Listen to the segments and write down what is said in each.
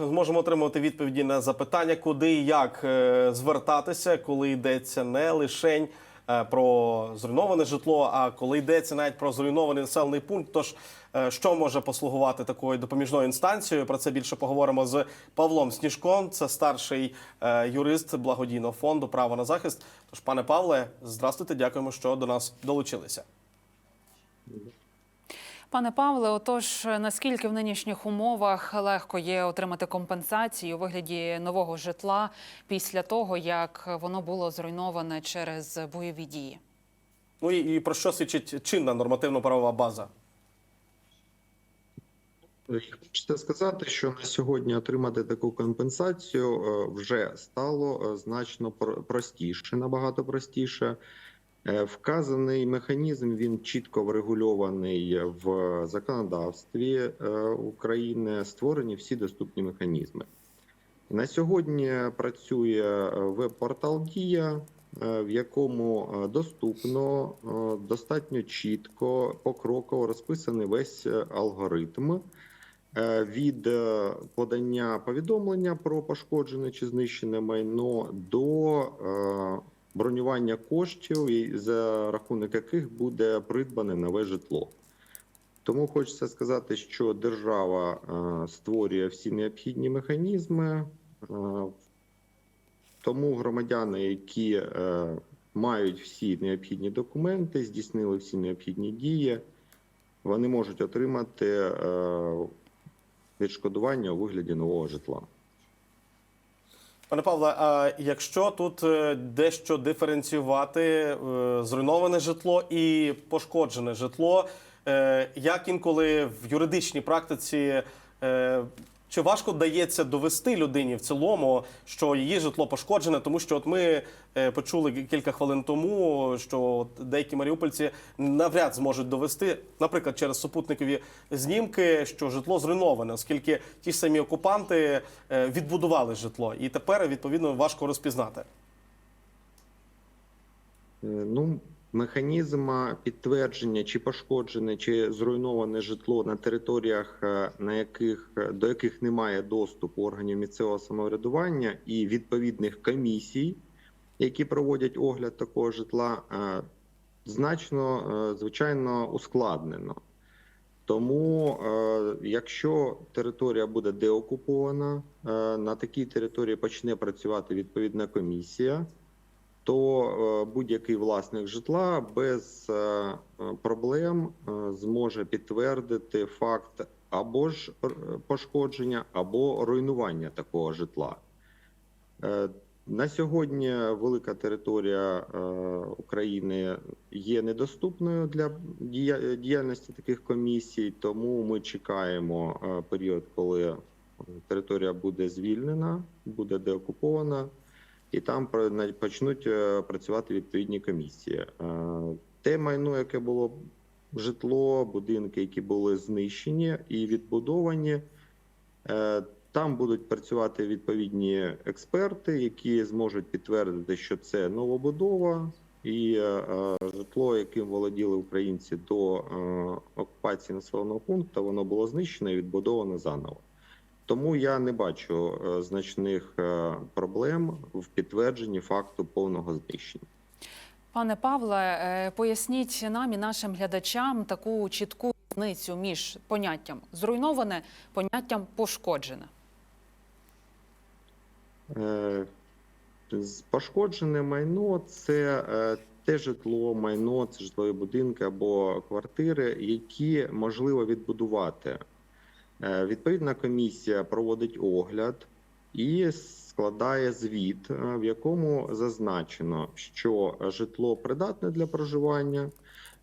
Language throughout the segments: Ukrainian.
Зможемо отримати відповіді на запитання, куди і як е, звертатися, коли йдеться не лише про зруйноване житло, а коли йдеться навіть про зруйнований населений пункт. Тож е, що може послугувати такою допоміжною інстанцією? Про це більше поговоримо з Павлом Сніжком. Це старший е, юрист благодійного фонду Право на захист. Тож, пане Павле, здравствуйте, дякуємо, що до нас долучилися. Пане Павле, отож, наскільки в нинішніх умовах легко є отримати компенсацію у вигляді нового житла після того, як воно було зруйноване через бойові дії? Ну і, і про що свідчить чинна нормативно-правова база? Хочеться сказати, що на сьогодні отримати таку компенсацію е, вже стало е, значно простіше, набагато простіше. Е, Вказаний механізм він чітко врегульований в законодавстві е, України. Створені всі доступні механізми. На сьогодні працює е, веб-портал Дія, в якому доступно достатньо чітко покроково розписаний весь алгоритм від подання повідомлення про пошкоджене чи знищене майно до бронювання коштів, за рахунок яких буде придбане нове житло. Тому хочеться сказати, що держава е, створює всі необхідні механізми, е, тому громадяни, які е, мають всі необхідні документи, здійснили всі необхідні дії, вони можуть отримати відшкодування у вигляді нового житла. Пане Павле, а якщо тут е, дещо диференціювати е, зруйноване житло і пошкоджене житло, е, як інколи в юридичній практиці чи важко дається довести людині в цілому, що її житло пошкоджене, тому що от ми е, почули кілька хвилин тому, що деякі маріупольці навряд зможуть довести, наприклад, через супутникові знімки, що житло зруйноване, оскільки ті ж самі окупанти е, відбудували житло, і тепер відповідно важко розпізнати. Е, Ну, механізм підтвердження, чи пошкоджене, чи зруйноване житло на територіях, е, на яких е, до яких немає доступу органів місцевого самоврядування і відповідних комісій, які проводять огляд такого житла, е, значно звичайно ускладнено. Тому, якщо територія буде деокупована, на такій території почне працювати відповідна комісія то е, будь-який власник житла без е, проблем е, зможе підтвердити факт або ж пошкодження, або руйнування такого житла. На сьогодні велика територія України є недоступною для діяльності таких комісій, тому ми чекаємо період, коли територія буде звільнена, буде деокупована і там почнуть е, працювати відповідні комісії. Е, Те майно, яке було житло, будинки, які були знищені і відбудовані, е, там будуть працювати відповідні експерти, які зможуть підтвердити, що це новобудова. І житло, яким володіли українці до окупації населеного пункту, воно було знищено і відбудовано заново. Тому я не бачу е, значних е, проблем в підтвердженні факту повного знищення. Пане Павле, е, поясніть нам і нашим глядачам таку чітку різницю між поняттям зруйноване, поняттям пошкоджене. Пошкоджене майно це те житло, майно, це житлові будинки або квартири, які можливо відбудувати. Е, Відповідна комісія проводить огляд і складає звіт, е, в якому зазначено, що житло придатне для проживання,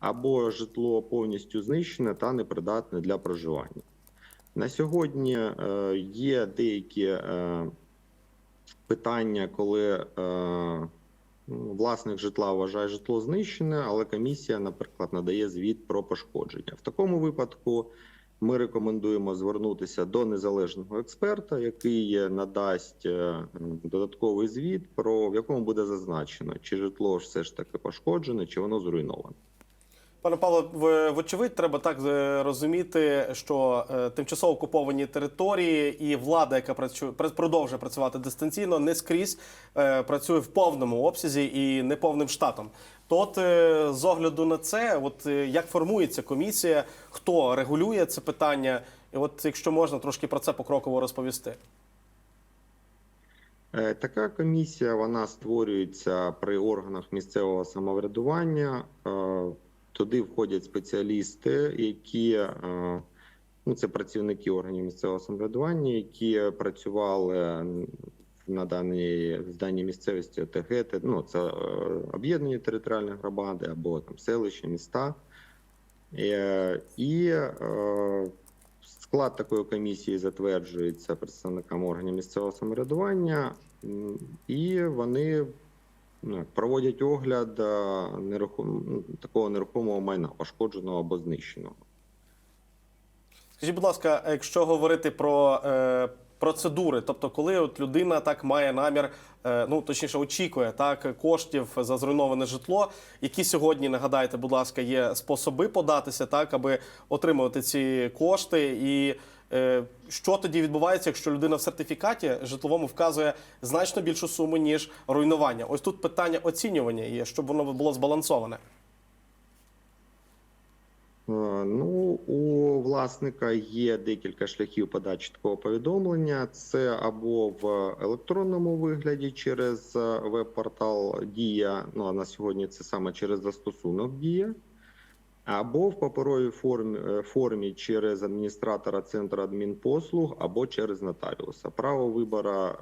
або житло повністю знищене та непридатне для проживання. На сьогодні е, є деякі питання, коли ну, власник житла вважає житло знищене, але комісія, наприклад, надає звіт про пошкодження. В такому випадку ми рекомендуємо звернутися до незалежного експерта, який надасть е, додатковий звіт, про в якому буде зазначено, чи житло все ж таки пошкоджене, чи воно зруйноване. Пане Павло, вочевидь, треба так е, розуміти, що е, тимчасово окуповані території і влада, яка працює пр- продовжує працювати дистанційно, не скрізь е, працює в повному обсязі і неповним штатом. То от з огляду на це, от як формується комісія, хто регулює це питання, і от якщо можна трошки про це покроково розповісти. Така комісія вона створюється при органах місцевого самоврядування. Туди входять спеціалісти, які е, ну, це працівники органів місцевого самоврядування, які працювали на даній в даній місцевості ОТГ, ну це е, об'єднані територіальні громади або там селища, міста. Е, І склад такої комісії затверджується представниками органів місцевого самоврядування, і вони проводять огляд е, нерухом... ну, такого нерухомого майна, пошкодженого або знищеного. Скажіть, будь ласка, якщо говорити про е, процедури, тобто, коли от людина так має намір, е, ну точніше, очікує так коштів за зруйноване житло, які сьогодні нагадайте, будь ласка, є способи податися, так аби отримувати ці кошти, і що тоді відбувається, якщо людина в сертифікаті житловому вказує значно більшу суму ніж руйнування? Ось тут питання оцінювання є, щоб воно було збалансоване. Е, Ну, у власника є декілька шляхів подачі такого повідомлення. Це або в електронному вигляді через е, веб-портал Дія. Ну а на сьогодні це саме через застосунок Дія, або в паперовій формі, е, формі через адміністратора центру адмінпослуг, або через нотаріуса. Право вибору е,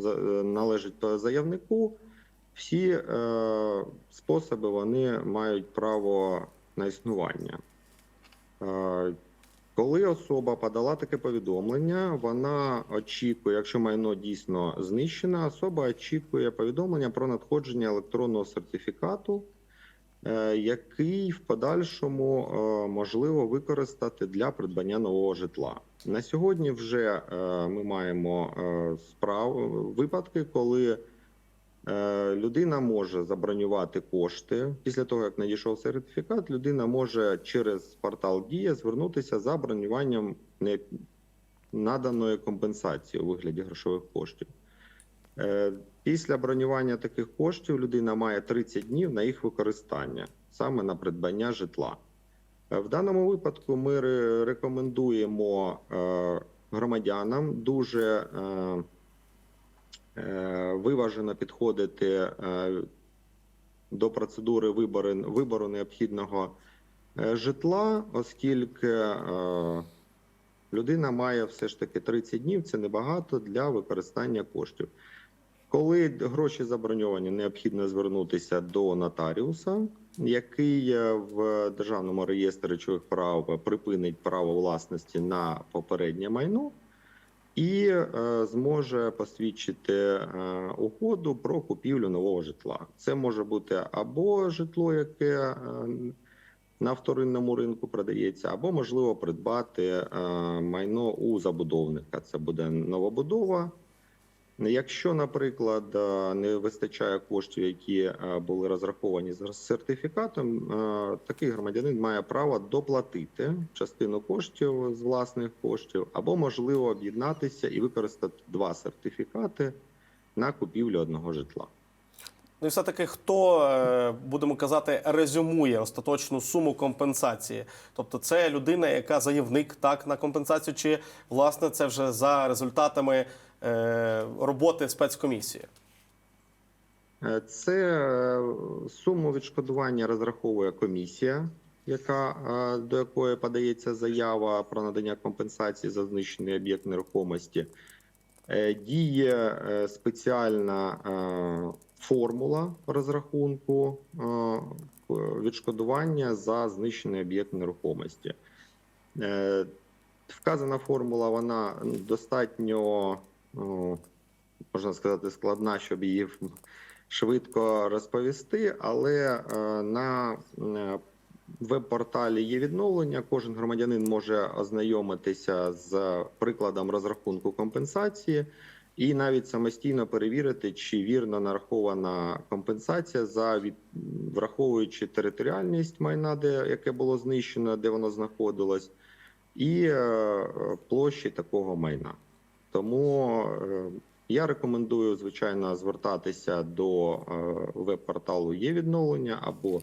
е, належить заявнику. Всі способи вони мають право на існування. Коли особа подала таке повідомлення, вона очікує, якщо майно дійсно знищено, особа очікує повідомлення про надходження електронного сертифікату, який в подальшому е, можливо використати для придбання нового житла. На сьогодні вже е, ми маємо е, справ випадки, коли Е, Людина може забронювати кошти після того, як надійшов сертифікат. Людина може через портал Дія звернутися за бронюванням наданої компенсації у вигляді грошових коштів. Е, Після бронювання таких коштів людина має 30 днів на їх використання саме на придбання житла. Е, В даному випадку ми рекомендуємо е, громадянам дуже виважено підходити до процедури вибору, вибору необхідного житла, оскільки людина має все ж таки 30 днів, це небагато для використання коштів. Коли гроші заброньовані, необхідно звернутися до нотаріуса, який е, в державному реєстрі речових прав припинить право власності на попереднє майно і е, зможе посвідчити е, угоду про купівлю нового житла. Це може бути або житло, яке на вторинному ринку продається, або можливо придбати майно у забудовника. Це буде новобудова. Якщо, наприклад, е, не вистачає коштів, які е, були розраховані з сертифікатом, е, такий громадянин має право доплатити частину коштів з власних коштів, або можливо об'єднатися і використати два сертифікати на купівлю одного житла. Ну і все-таки хто, е, будемо казати, резюмує остаточну суму компенсації? Тобто це людина, яка заявник так на компенсацію, чи власне це вже за результатами роботи спецкомісії? Е, Це е, суму відшкодування розраховує комісія, яка е, до якої подається заява про надання компенсації за знищений об'єкт нерухомості. Е, Діє е, спеціальна е, формула розрахунку е, відшкодування за знищений об'єкт нерухомості. Е, Вказана формула вона достатньо, можна сказати, складна, щоб її швидко розповісти, але е, на е, веб-порталі є відновлення. Кожен громадянин може ознайомитися з прикладом розрахунку компенсації і навіть самостійно перевірити, чи вірно нарахована компенсація за від враховуючи територіальність майна, де яке було знищено, де воно знаходилось, і е, площі такого майна. Тому е, я рекомендую, звичайно, звертатися до е, веб-порталу є відновлення або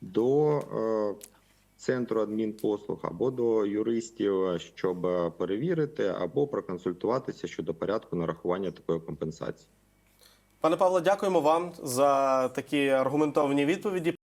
до е, центру адмінпослуг, або до юристів, щоб перевірити або проконсультуватися щодо порядку нарахування такої компенсації. Пане Павло, дякуємо вам за такі аргументовані відповіді.